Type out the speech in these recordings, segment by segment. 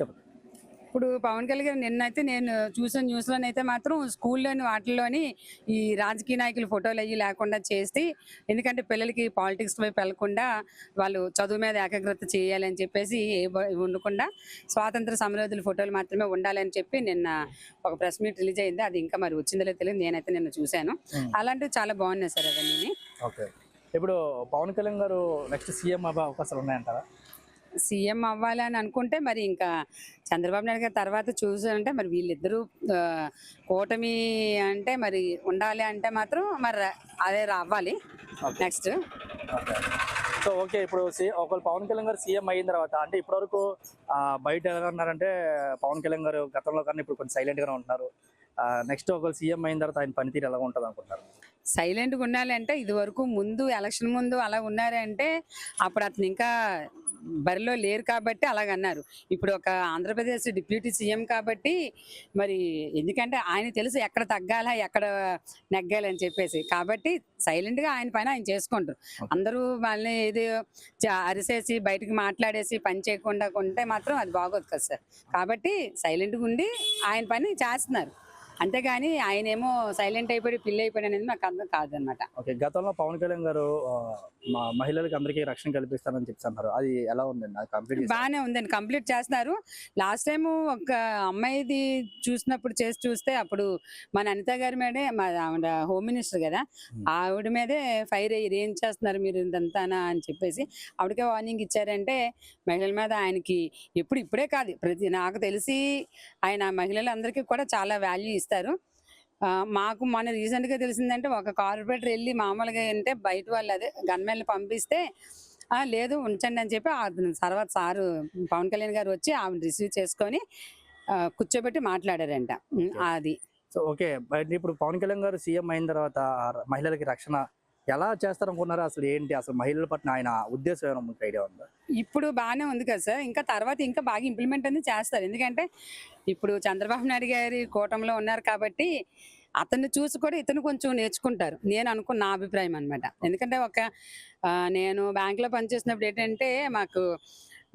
చెప్పండి ఇప్పుడు పవన్ కళ్యాణ్ నిన్నైతే నేను చూసిన న్యూస్లోనైతే మాత్రం స్కూల్లోని వాటిల్లోని ఈ రాజకీయ నాయకుల ఫోటోలు అయ్యి లేకుండా చేసి ఎందుకంటే పిల్లలకి పాలిటిక్స్ వైపు వెళ్ళకుండా వాళ్ళు చదువు మీద ఏకాగ్రత చేయాలని చెప్పేసి ఉండకుండా స్వాతంత్ర సమరయోధుల ఫోటోలు మాత్రమే ఉండాలని చెప్పి నిన్న ఒక ప్రెస్ మీట్ రిలీజ్ అయింది. అది ఇంకా మరి వచ్చిందో తెలియదు. నేనైతే నిన్న చూశాను. అలాంటివి చాలా బాగున్నాయి సార్ అవన్నీ. ఓకే. ఇప్పుడు పవన్ కళ్యాణ్ గారు నెక్స్ట్ సీఎం అవ్వే అవకాశాలు ఉన్నాయంటారా? సీఎం అవ్వాలని అనుకుంటే మరి ఇంకా చంద్రబాబు నాయుడు గారి తర్వాత చూసారంటే మరి వీళ్ళిద్దరూ కూటమి అంటే మరి ఉండాలి అంటే మాత్రం మరి అదే రావాలి. నెక్స్ట్ సో ఓకే ఇప్పుడు ఒకవేళ పవన్ కళ్యాణ్ గారు సీఎం అయిన తర్వాత అంటే ఇప్పటివరకు బయట ఎలా ఉన్నారంటే పవన్ కళ్యాణ్ గారు గతంలో కన్నా ఇప్పుడు కొంచెం సైలెంట్ గానే ఉంటున్నారు. నెక్స్ట్ ఒకవేళ సీఎం అయిన తర్వాత ఆయన పనితీరు ఎలా ఉంటుంది అనుకుంటారు సైలెంట్గా ఉండాలంటే ఇది వరకు ముందు ఎలక్షన్ ముందు అలా ఉన్నారంటే అప్పుడు అతను ఇంకా బరిలో లేరు కాబట్టి అలాగన్నారు. ఇప్పుడు ఒక ఆంధ్రప్రదేశ్ డిప్యూటీ సీఎం కాబట్టి మరి ఎందుకంటే ఆయన తెలుసు ఎక్కడ తగ్గాలా ఎక్కడ నెగ్గాలని చెప్పేసి. కాబట్టి సైలెంట్గా ఆయన పైన ఆయన చేసుకుంటారు. అందరూ వాళ్ళని ఏది అరిసేసి బయటకు మాట్లాడేసి పని చేయకుండా ఉంటే మాత్రం అది బాగోదు కదా సార్. కాబట్టి సైలెంట్గా ఉండి ఆయన పని చేస్తున్నారు. అంతేగాని ఆయన ఏమో సైలెంట్ అయిపోయి పిల్లి అయిపోయాడు అనేది నాకు అర్థం కాదనమాట. ఓకే గతంలో పవన్ కళ్యాణ్ గారు మా మహిళలకు అందరికీ రక్షణ కల్పిస్తారని చెప్తున్నారు అది ఎలా ఉందండి? అది కంప్లీట్ బాగానే ఉందండి కంప్లీట్ చేస్తున్నారు. లాస్ట్ టైం ఒక అమ్మాయిది చూసినప్పుడు చేసి చూస్తే అప్పుడు మన అనిత గారి మీదే మా ఆవిడ హోమ్ మినిస్టర్ కదా. ఆవిడ మీదే ఫైర్ అయ్యి ఏం చేస్తున్నారు మీరు ఇదంతానా? అని చెప్పేసి ఆవిడకే వార్నింగ్ ఇచ్చారంటే మహిళల మీద ఆయనకి ఎప్పుడు ఇప్పుడే కాదు ప్రతి నాకు తెలిసి ఆయన మహిళలందరికీ కూడా చాలా వాల్యూ ఇస్తారు. ఆ, మాకు మొన్న రీసెంట్గా తెలిసిందంటే ఒక కార్పొరేటర్ వెళ్ళి మామూలుగా అంటే బయట వాళ్ళు అదే గన్మెన్లు పంపిస్తే "ఆ, లేదు ఉంచండి అని చెప్పి ఆ తర్వాత సారు పవన్ కళ్యాణ్ గారు వచ్చి ఆవిడ రిసీవ్ చేసుకొని కూర్చోబెట్టి మాట్లాడారంట. అది. So okay. ఇప్పుడు పవన్ కళ్యాణ్ గారు సీఎం అయిన తర్వాత మహిళలకి రక్షణ ఎలా చేస్తారనుకున్నారు? అసలు ఏంటి? అసలు మహిళల పట్ల ఆయన ఉద్దేశం ఏమైనా ఐడియా ఉందా? ఇప్పుడు బాగానే ఉంది కదా సార్. ఇంకా తర్వాత ఇంకా బాగా ఇంప్లిమెంట్ అనేది చేస్తారు. ఎందుకంటే ఇప్పుడు చంద్రబాబు నాయుడు గారి కూటమిలో ఉన్నారు కాబట్టి అతన్ని చూసి కూడా ఇతను కొంచెం నేర్చుకుంటారు. నేను అనుకున్న నా అభిప్రాయం అనమాట ఎందుకంటే ఒక నేను బ్యాంకులో పనిచేసినప్పుడు ఏంటంటే మాకు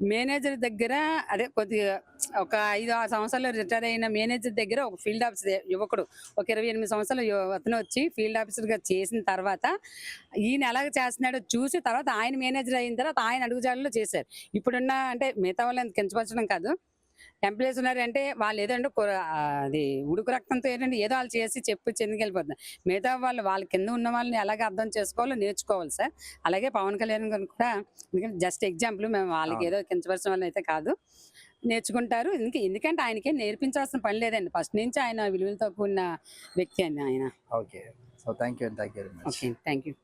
మేనేజర్ దగ్గర అదే కొద్దిగా ఒక ఐదు ఆరు సంవత్సరాలు రిటైర్ అయిన మేనేజర్ దగ్గర ఒక ఫీల్డ్ ఆఫీసర్ యువకుడు ఒక ఇరవై ఎనిమిది సంవత్సరాలు అతను వచ్చి ఫీల్డ్ ఆఫీసర్గా చేసిన తర్వాత ఈయన ఎలాగ చేస్తున్నాడో చూసి తర్వాత ఆయన మేనేజర్ అయిన తర్వాత ఆయన అడుగుజాలలో చేశారు. ఇప్పుడున్న అంటే మిగతా వాళ్ళని కించపరచడం కాదు. ఎంప్లాయీస్ ఉన్నారంటే వాళ్ళు ఏదంటే అది ఉడుకు రక్తంతో ఏంటంటే ఏదో వాళ్ళు చేసి చెప్పి చెందుకెళ్ళిపోతున్నారు. మిగతా వాళ్ళు వాళ్ళ కింద ఉన్న వాళ్ళని ఎలాగ అర్థం చేసుకోవాలో నేర్చుకోవాలి సార్. అలాగే పవన్ కళ్యాణ్ గారు కూడా ఎందుకంటే జస్ట్ ఎగ్జాంపుల్ మేము వాళ్ళకి ఏదో కించపరచడం వల్ల అయితే కాదు. నేర్చుకుంటారు. ఇంక ఎందుకంటే ఆయనకి నేర్పించాల్సిన పని లేదండి. ఫస్ట్ నుంచి ఆయన విలువలతో కూడిన వ్యక్తి అండి ఆయన. Okay. So thank you thank you okay. Thank you